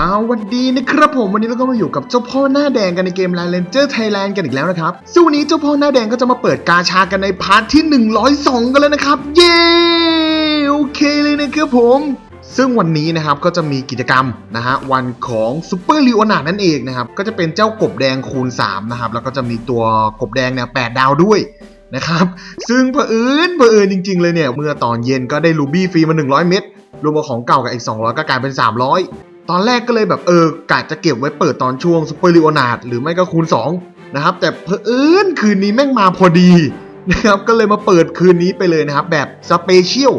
สวัสดีนะครับผมวันนี้เราก็มาอยู่กับเจ้าพ่อหน้าแดงกันในเกม Line Ranger Thailand กันอีกแล้วนะครับซึ่งวันนี้เจ้าพ่อหน้าแดงก็จะมาเปิดกาชากันในพาร์ทที่ 102 กันแล้วนะครับ เย้ โอเคเลยนะครับผม ซึ่งวันนี้นะครับก็จะมีกิจกรรมนะฮะวันของซูเปอร์ลีโอนานั่นเองนะครับ ก็จะเป็นเจ้ากบแดงคูณ 3 นะครับ แล้วก็จะมีตัวกบแดงเนี่ยแดาวด้วยนะครับ ซึ่งเผอิญเผอิญจริง ๆ เลยเนี่ยเมื่อตอนเย็นก็ได้รูบี้ฟรีมา 100 เม็ดรวมกับของเก่ากับอีก 200 ก็กลายเป็น 300 ตอนแรกก็เลยแบบเออกะจะเก็บไว้เปิดตอนช่วงซูเปอร์ลีโอนาดหรือไม่ก็คูณ2นะครับ แต่เผอิญคืนนี้แม่งมาพอดีนะครับก็เลยมาเปิดคืนนี้ไปเลยนะครับ แบบสเปเชียล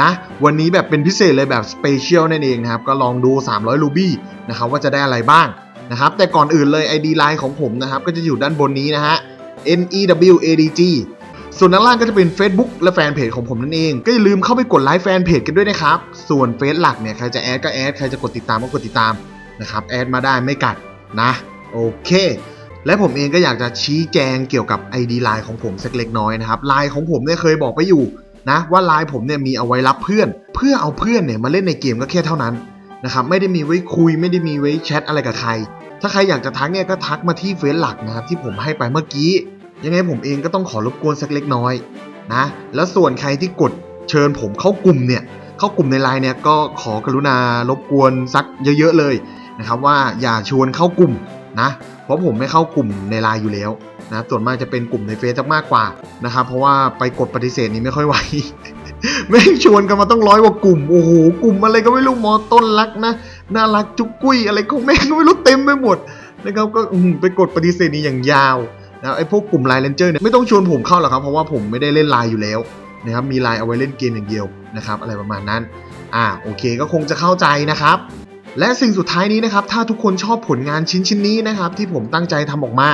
นะวันนี้แบบเป็นพิเศษเลยแบบสเปเชียลนั่นเองนะครับ ก็ลองดู 300 รูบี้นะครับว่าจะได้อะไรบ้างนะครับ แต่ก่อนอื่นเลย ID Line ของผมนะครับ ก็จะอยู่ด้านบนนี้นะฮะ N E W A D G ส่วนด้านล่างก็จะเป็น Facebook และแฟนเพจของผมนั่นเอง ก็อย่าลืมเข้าไปกดไลค์แฟนเพจกันด้วยนะครับ ส่วนเฟซหลักเนี่ยใครจะแอดก็แอดใครจะกดติดตามก็กดติดตามนะครับแอดมาได้ไม่กัดนะโอเค และผมเองก็อยากจะชี้แจงเกี่ยวกับ ID ไลน์ของผมสักเล็กน้อยนะครับไลน์ของผมเนี่ยเคยบอกไปอยู่นะว่าไลน์ผมเนี่ยมีเอาไว้รับเพื่อน เพื่อเอาเพื่อนเนี่ยมาเล่นในเกมก็แค่เท่านั้นนะครับไม่ได้มีไว้คุยไม่ได้มีไว้แชทอะไรกับใคร ถ้าใครอยากจะทักเนี่ยก็ทักมาที่เฟซหลักนะครับที่ผมให้ไปเมื่อกี้ ยังไงผมเองก็ต้องขอรบกวนสักเล็กน้อยนะแล้วส่วนใครที่กดเชิญผมเข้ากลุ่มเนี่ยเข้ากลุ่มในไลน์เนี่ยก็ขอกรุณารบกวนสักเยอะๆเลยนะครับว่าอย่าชวนเข้ากลุ่มนะเพราะผมไม่เข้ากลุ่มในไลน์อยู่แล้วนะส่วนมากจะเป็นกลุ่มในเฟซมากกว่านะครับเพราะว่าไปกดปฏิเสธนี้ไม่ค่อยไหวไม่ชวนกันมาต้องร้อยกว่ากลุ่มโอ้โหกลุ่มอะไรก็ไม่รู้มอต้นรักนะน่ารักจุกกุ้ยอะไรก็แม่งก็ไม่รู้เต็มไปหมดนะครับก็ไปกดปฏิเสธนี้อย่างยาว นะไอ้พวกกลุ่มไลน์เลนเจอร์เนี่ยไม่ต้องชวนผมเข้าหรอกครับเพราะว่าผมไม่ได้เล่นไลน์อยู่แล้วนะครับมีไลน์เอาไว้เล่นเกมอย่างเดียวนะครับอะไรประมาณนั้นอ่าโอเคก็คงจะเข้าใจนะครับ และสิ่งสุดท้ายนี้นะครับถ้าทุกคนชอบผลงานชิ้นชิ้นนี้นะครับที่ผมตั้งใจทำออกมา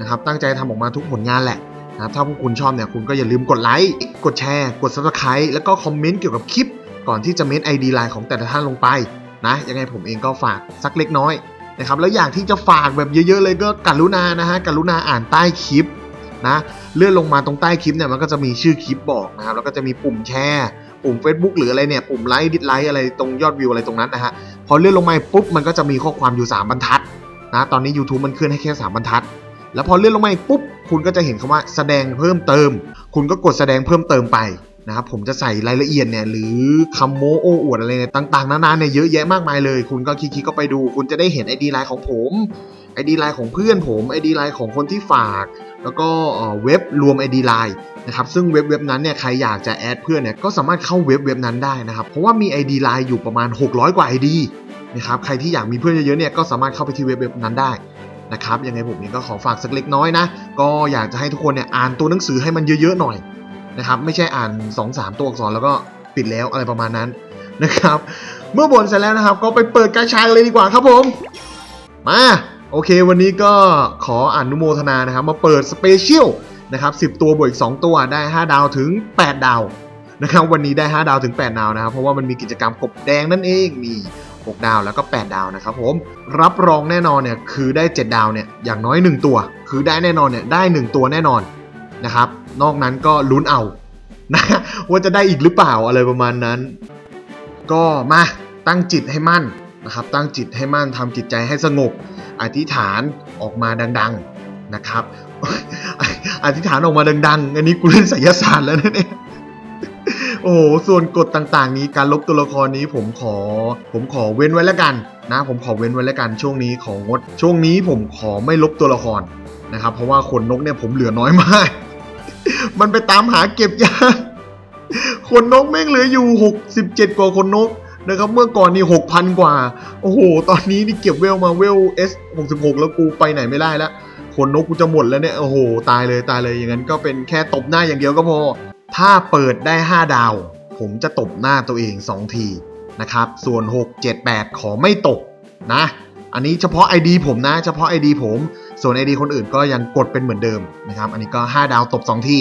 นะครับตั้งใจทำออกมาทุกผลงานแหละนะครับถ้าพวกคุณชอบเนี่ยคุณก็อย่าลืมกดไลค์กดแชร์ กด subscribe แล้วก็คอมเมนต์เกี่ยวกับคลิป ก่อนที่จะเมนไอดีไลน์ของแต่ละท่านลงไปนะยังไงผมเองก็ฝากสักเล็กน้อย นะครับแล้วอย่ากที่จะฝากแบบเยอะ ๆ เลยก็กรุณานะฮะกรุณาอ่านใต้คลิปนะเลื่อนลงมาตรงใต้คลิปเนี่ยมันก็จะมีชื่อคลิปบอกนะครับแล้วก็จะมีปุ่มแชร์ปุ่ม Facebook หรืออะไรเนี่ยปุ่มไลค์ดิสไลค์อะไรตรงยอดวิวอะไรตรงนั้นนะฮะพอเลื่อนลงมาปุ๊บมันก็จะมีข้อความอยู่ 3 บรรทัดนะตอนนี้ YouTube มันขึ้นให้แค่ 3 บรรทัด แล้วพอเลื่อนลงมาปุ๊บคุณก็จะเห็นคำว่าแสดงเพิ่มเติม คุณก็กดแสดงเพิ่มเติมไป นะครับผมจะใส่รายละเอียดเนี่ยหรือคำโม้โอ้อวดอะไรเนี่ยต่างๆนานาเนี่ยเยอะแยะมากมายเลย คุณก็คลิกๆก็ไปดู คุณจะได้เห็นไอดีไลน์ของผมไอดีไลน์ของเพื่อนผมไอดีไลน์ของคนที่ฝาก แล้วก็เว็บรวมไอดีไลน์นะครับซึ่งเว็บเว็บนั้นเนี่ยใครอยากจะแอดเพื่อนเนี่ยก็สามารถเข้าเว็บเว็บนั้นได้นะครับเพราะว่ามี ID ไลน์อยู่ประมาณ 600 กว่า ID นะครับใครที่อยากมีเพื่อนเยอะๆเนี่ยก็สามารถเข้าไปที่เว็บเว็บนั้นได้นะครับยังไงผมนี่ก็ขอฝากสักเล็กน้อยนะก็อยากจะให้ทุกคนเนี่ยอ่านตัวหนังสือให้มันเยอะๆหน่อย นะครับไม่ใช่อ่าน2-3ตัวอักษรแล้วก็ปิดแล้วอะไรประมาณนั้นนะครับ เมื่อบนเสร็จแล้วนะครับ ก็ไปเปิดกาชาเลยดีกว่าครับผม มาโอเค วันนี้ก็ขออนุโมทนานะครับ มาเปิดสเปเชียลนะครับ 10 ตัวบวกอีก 2 ตัวได้ 5 ดาวถึง 8 ดาวนะครับ วันนี้ได้ 5 ดาวถึง 8 ดาวนะครับ เพราะว่ามันมีกิจกรรมกบแดงนั่นเองมี 6 ดาวแล้วก็ 8 ดาวนะครับผม รับรองแน่นอนเนี่ยคือได้ 7 ดาวเนี่ยอย่างน้อย 1 ตัว คือได้แน่นอนเนี่ยได้ 1 ตัวแน่นอนนะครับ นอกนั้นก็ลุ้นเอานะว่าจะได้อีกหรือเปล่าอะไรประมาณนั้น ก็มาตั้งจิตให้มั่นนะครับ ตั้งจิตให้มั่นทำจิตใจให้สงบ อธิษฐานออกมาดัง ๆนะครับ อธิษฐานออกมาดัง ๆ อันนี้กูเล่นไสยศาสตร์แล้วนะเนี่ยโอ้โห ส่วนกฎต่างๆ นี้การลบตัวละครนี้ผมขอ ผมขอเว้นไว้แล้วกันนะ ผมขอเว้นไว้แล้วกันช่วงนี้ของงด ช่วงนี้ผมขอไม่ลบตัวละครนะครับ เพราะว่าขนนกเนี่ยผมเหลือน้อยมาก มันไปตามหาเก็บยาขนนกแม่งเหลืออยู่ 67 กว่าขนนกนะครับ เมื่อก่อนนี่ 6,000 กว่า โอ้โห ตอนนี้นี่เก็บเวลมาเวล S 66 แล้วกูไปไหนไม่ได้แล้วขนนกกูจะหมดแล้วเนี่ย โอ้โห ตายเลยตายเลยอย่างนั้นก็เป็นแค่ตบหน้าอย่างเดียวก็พอ ถ้าเปิดได้ 5 ดาว ผมจะตบหน้าตัวเอง 2 ทีนะครับ ส่วน 6 7 8 ขอไม่ตบนะ อันนี้เฉพาะ ID ผมนะ เฉพาะ ID ผม ส่วน ID คนอื่นก็ยังกดเป็นเหมือนเดิมนะครับ อันนี้ก็ 5 ดาวตบ 2 ที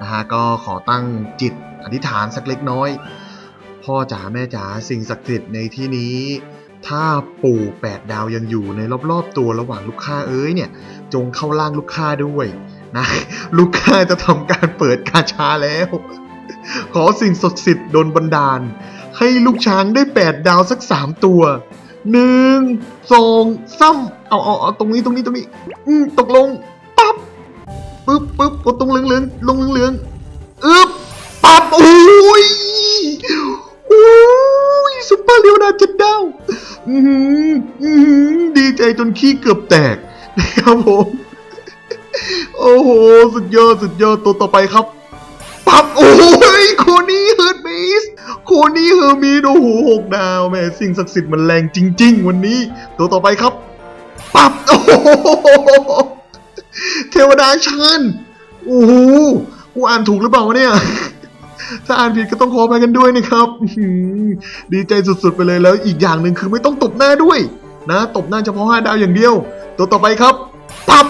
นะฮะก็ขอตั้งจิตอธิษฐานสักเล็กน้อย พ่อจ๋าแม่จ๋าสิ่งศักดิ์สิทธิ์ในที่นี้ ถ้าปู่แปดดาวยังอยู่ในรอบๆตัวระหว่างลูกค้าเอ้ยเนี่ย จงเข้าล่างลูกค้าด้วยนะลูกค้าจะทำการเปิดกาชาแล้ว ขอสิ่งศักดิ์สิทธิ์ดลบันดาล ให้ลูกช้างได้แปดดาวสักสามตัว หนึ่งสองสามเอาเอาเอาตรงนี้ตรงนี้ตรงนี้ อืมตกลงปั๊บปึ๊บปึ๊บกดตรงเหลืองเหลืองลงเหลืองๆอึ๊บปั๊บโอ้ยโอ้ยซุปเปอร์เลียวนาเจ็ดดาวอือหืออือหือดีใจจนขี้เกือบแตกนะครับผม โอ้โห สุดยอด สุดยอดตัวต่อไปครับ ปั๊บ โอ้ยโคนี่เฮิร์ดมิสโคนี่เฮอร์มีนโอ้โหหกดาวแม่สิ่งศักดิ์สิทธิ์มันแรงจริง ๆ วันนี้ ตัวต่อไปครับ ปั๊บ โอ้โหเทวดาชิญโอ้โหกูอ่านถูกหรือเปล่าวะเนี่ยถ้าอ่านผิดก็ต้องขอไปกันด้วยนะครับดีใจสุดๆไปเลยแล้วอีกอย่างหนึ่งคือไม่ต้องตบหน้าด้วย นะ ตบหน้าเฉพาะห้าดาวอย่างเดียว ตัวต่อไปครับ ปั๊บ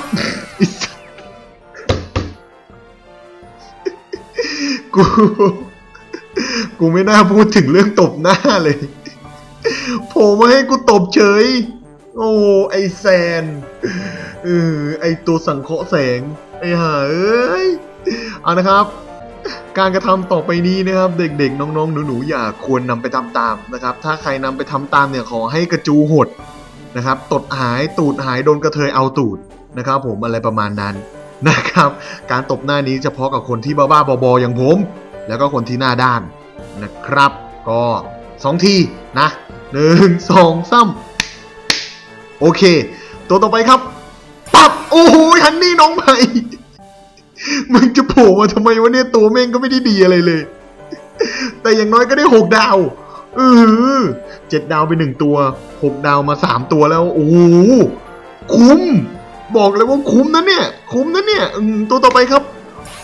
กู กูไม่น่าพูดถึงเรื่องตบหน้าเลยโผล่มาให้กูตบเฉย โอ้ไอแซนเออไอตัวสังเคราะห์แสง ไอห่าเอ้ยเอานะครับ การกระทำต่อไปนี้นะครับ เด็กๆ น้องๆ หนูๆ อย่าควรนำไปทำตามนะครับ ถ้าใครนำไปทำตามเนี่ยขอให้กระจูหดนะครับ ตดหายตูดหายโดนกระเทยเอาตูดนะครับ ผมอะไรประมาณนั้น นะครับ การตบหน้านี้เฉพาะกับคนที่บ้าๆบอๆอย่างผม แล้วก็คนที่หน้าด้านนะครับ ก็สองทีนะหนึ่งสองสามโอเค ตัวต่อไปครับปับโอ้โหฮันนี่น้องใหม่มึงจะโผล่มาทำไมวะเนี่ยตัวแม่งก็ไม่ได้ดีอะไรเลย แต่อย่างน้อยก็ได้หกดาวเออเจ็ดดาวไปหนึ่งตัวหกดาวมาสามตัวแล้ว โอ้โหคุ้ม บอกเลยว่าคุ้มนะเนี่ย คุ้มนะเนี่ยตัวต่อไปครับ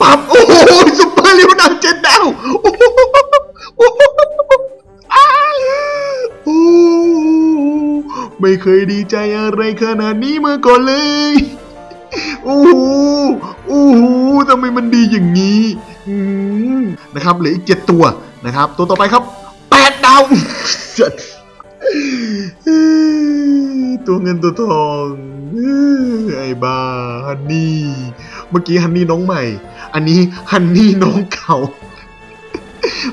ปับโอ้โหซุปเปอร์ลิวนาเจ็ดดาวโอ้โหโอ้โหไม่เคยดีใจอะไรขนาดนี้มาก่อนเลยโอ้โหโอ้โหทำไมมันดีอย่างนี้นะครับเหลืออีกเจ็ดตัวนะครับ ตัวต่อไปครับแปดดาว ตัวเงินตัวทองไอ้บ้าฮันนี่ เมื่อกี้ฮันนี่น้องใหม่ อันนี้ฮันนี่น้องเก่า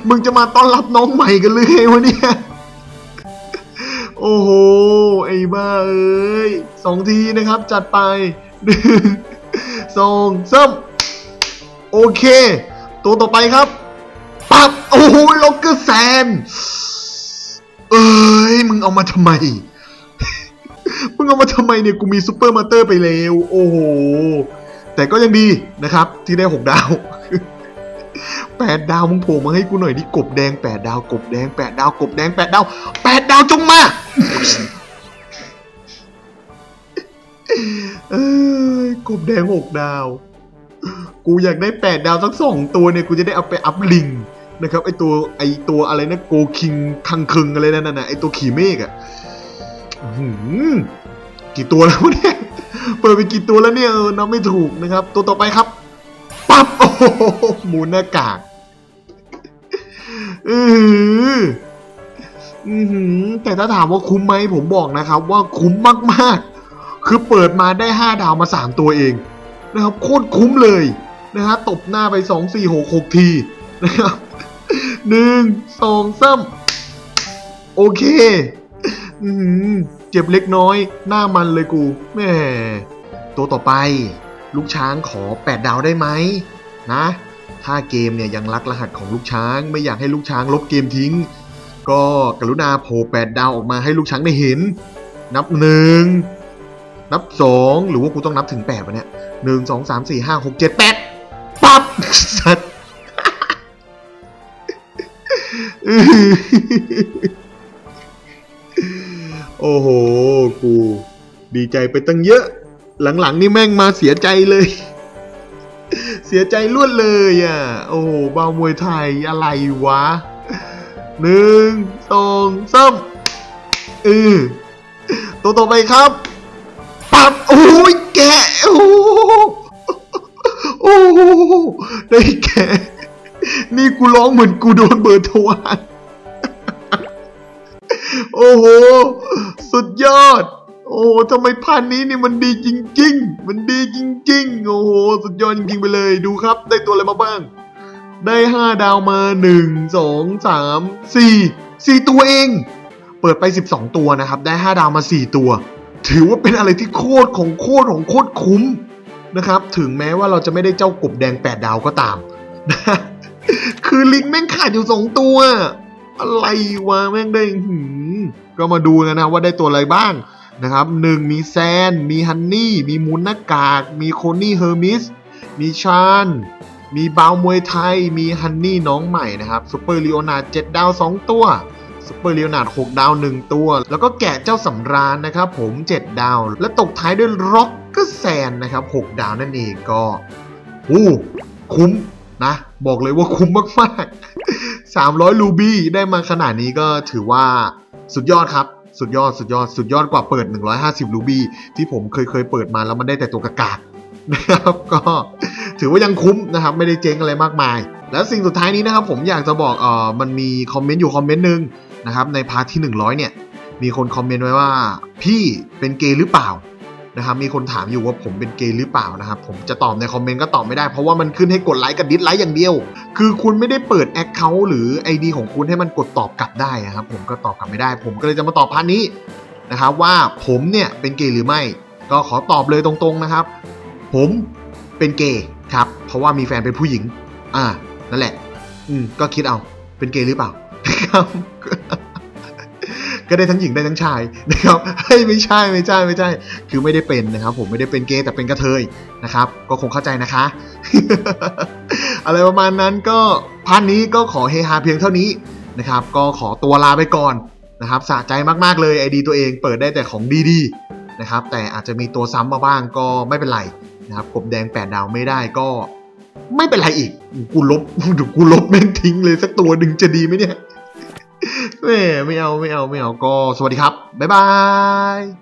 มึงจะมาต้อนรับน้องใหม่กันเลยไงวะเนี่ย โอ้โห ไอ้บ้าเอ้ยสองทีนะครับจัดไปหนึ่งสองสามโอเค ตัวต่อไปครับปับโอ้โหล็อกเกอร์แซนเอ้ย มึงเอามาทำไม มึงเอามาทำไมเนี่ยกูมีซูเปอร์มาเตอร์ไปแล้ว โอ้โห แต่ก็ยังดีนะครับ ที่ได้หกดาวแปดดาวมึงโผล่มาให้กูหน่อยดิกบแดงแปดดาวกบแดงแปดดาวกบแดงแปดดาวแปดดาวจงมาเอ้ยกบแดงหกดาว กูอยากได้แปดดาวสักสองตัวเนี่ย กูจะได้เอาไปอัพลิงนะครับไอตัวไอตัวอะไรนะโกคิงคังคึงอะไรนั่นน่ะไอตัวขี่เมฆอะ กี่ตัวแล้วเนี่ย เปิดไปกี่ตัวแล้วเนี่ยเออนับไม่ถูกนะครับ ตัวต่อไปครับปั๊บโอ้โหหมูหน้ากากอือหืออือหือแต่ถ้าถามว่าคุ้มไหมผมบอกนะครับ ว่าคุ้มมากๆ คือเปิดมาได้ห้าดาวมาสามตัวเอง นะครับ โคตรคุ้มเลยนะฮะตบหน้าไปสองสี่หกหกทีนะครับหนึ่งสองสามโอเค อืเจ็บเล็กน้อย หน้ามันเลยกูแม่ตัวต่อไป ลูกช้างขอ 8 ดาวได้ไหมนะถ้าเกมเนี่ยยังรักรหัสของลูกช้าง ไม่อยากให้ลูกช้างลบเกมทิ้ง ก็กรุณาโผล่8ดาวออกมาให้ลูกช้างได้เห็น นับหนึ่งนับสองหรือว่ากูต้องนับถึงแปดวะเนี่ยหนึ่งสองสามสี่ห้าหกเจ็ดแปดปั๊บสัตว์ โอ้โห กู ดีใจไปตั้งเยอะ หลังๆ นี่แม่งมาเสียใจเลย เสียใจล้วนเลยอะ โอ้โหบาวมวยไทยอะไรวะหนึ่งสองสามเออตัวต่อไปครับปับโอ้ยแกโอ้โหโอ้ได้แกนี่กูร้องเหมือนกูโดนเบอร์โทรหา โอ้โห สุดยอด โอ้ทำไมพันนี้นี่มันดีจริง ๆ มันดีจริง ๆ โอ้โห สุดยอดจริงๆไปเลย ดูครับ ได้ตัวอะไรมาบ้าง ได้ห้าดาวมาหนึ่งสองสามสี่สี่ตัวเองเปิดปิดไป 12 ตัวนะครับ ได้ 5 ดาวมา 4 ตัว ถือว่าเป็นอะไรที่โคตรของโคตรของโคตรคุ้มนะครับ ถึงแม้ว่าเราจะไม่ได้เจ้ากบแดง 8 ดาวก็ตาม คือลิงแม่งขาดอยู่ 2 ตัว อะไรวะแม่งได้หืมก็มาดูกันนะว่าได้ตัวอะไรบ้างนะครับหนึ่งมีแซน มีฮันนี่ มีมูนหน้ากาก มีโคนี่เฮอร์มิส มีชานมีบาวมวยไทย มีฮันนี่น้องใหม่นะครับซูเปอร์ลีโอนาร์ดเจ็ดดาว2ตัวซูเปอร์ลีโอนาร์ดหกดาว1ตัว แล้วก็แกะเจ้าสำราญนะครับผม7ดาว และตกท้ายด้วยร็อกก็แซนนะครับ6ดาวนั่นเองก็อู้คุ้มนะ บอกเลยว่าคุ้มมากๆ 300ลูบี้ได้มาขนาดนี้ก็ถือว่าสุดยอดครับ สุดยอดสุดยอดสุดยอดกว่าเปิด 150ลูบี้ที่ผมเคยเคยเปิดมาแล้วมันได้แต่ตัวกากานะครับก็ถือว่ายังคุ้มนะครับ ไม่ได้เจ๊งอะไรมากมาย แล้วสิ่งสุดท้ายนี้นะครับ ผมอยากจะบอกเออมันมีคอมเมนต์อยู่คอมเมนต์หนึ่งนะครับในพาร์ทที่ 100 เนี่ย มีคนคอมเมนต์ไว้ว่า พี่เป็นเกย์หรือเปล่า นะครับมีคนถามอยู่ว่าผมเป็นเกย์หรือเปล่านะครับผมจะตอบในคอมเมนต์ก็ตอบไม่ได้เพราะว่ามันขึ้นให้กดไลค์กับดิสไลค์อย่างเดียว คือคุณไม่ได้เปิดแอคเคาท์หรือ ID ของคุณให้มันกดตอบกลับได้นะครับผมก็ตอบกลับไม่ได้ ผมก็เลยจะมาตอบพาร์ทนี้นะครับว่าผมเนี่ยเป็นเกย์หรือไม่ ก็ขอตอบเลยตรงๆนะครับ ผมเป็นเกย์ครับเพราะว่ามีแฟนเป็นผู้หญิง อ่านั่นแหละ อืมก็คิดเอาเป็นเกย์หรือเปล่าครับ ก็ได้ทั้งหญิงได้ทั้งชายนะครับเฮ้ยไม่ใช่ไม่ใช่ไม่ใช่ คือไม่ได้เป็นนะครับ ผมไม่ได้เป็นเกย์แต่เป็นกระเทยนะครับ ก็คงเข้าใจนะคะ อะไรประมาณนั้นก็พันนี้ก็ขอเฮฮาเพียงเท่านี้นะครับ ก็ขอตัวลาไปก่อนนะครับสะใจมากๆเลยไอดีตัวเองเปิดได้แต่ของดีๆนะครับ แต่อาจจะมีตัวซ้ำมาบ้างก็ไม่เป็นไรนะครับกบแดง8ดาวไม่ได้ก็ไม่เป็นไรอีก กูลบเดี๋ยวกูลบแม่งทิ้งเลยสักตัวหนึ่งจะดีไหมเนี่ย แม่ไม่เอาไม่เอาไม่เอาก็สวัสดีครับ บ๊ายบาย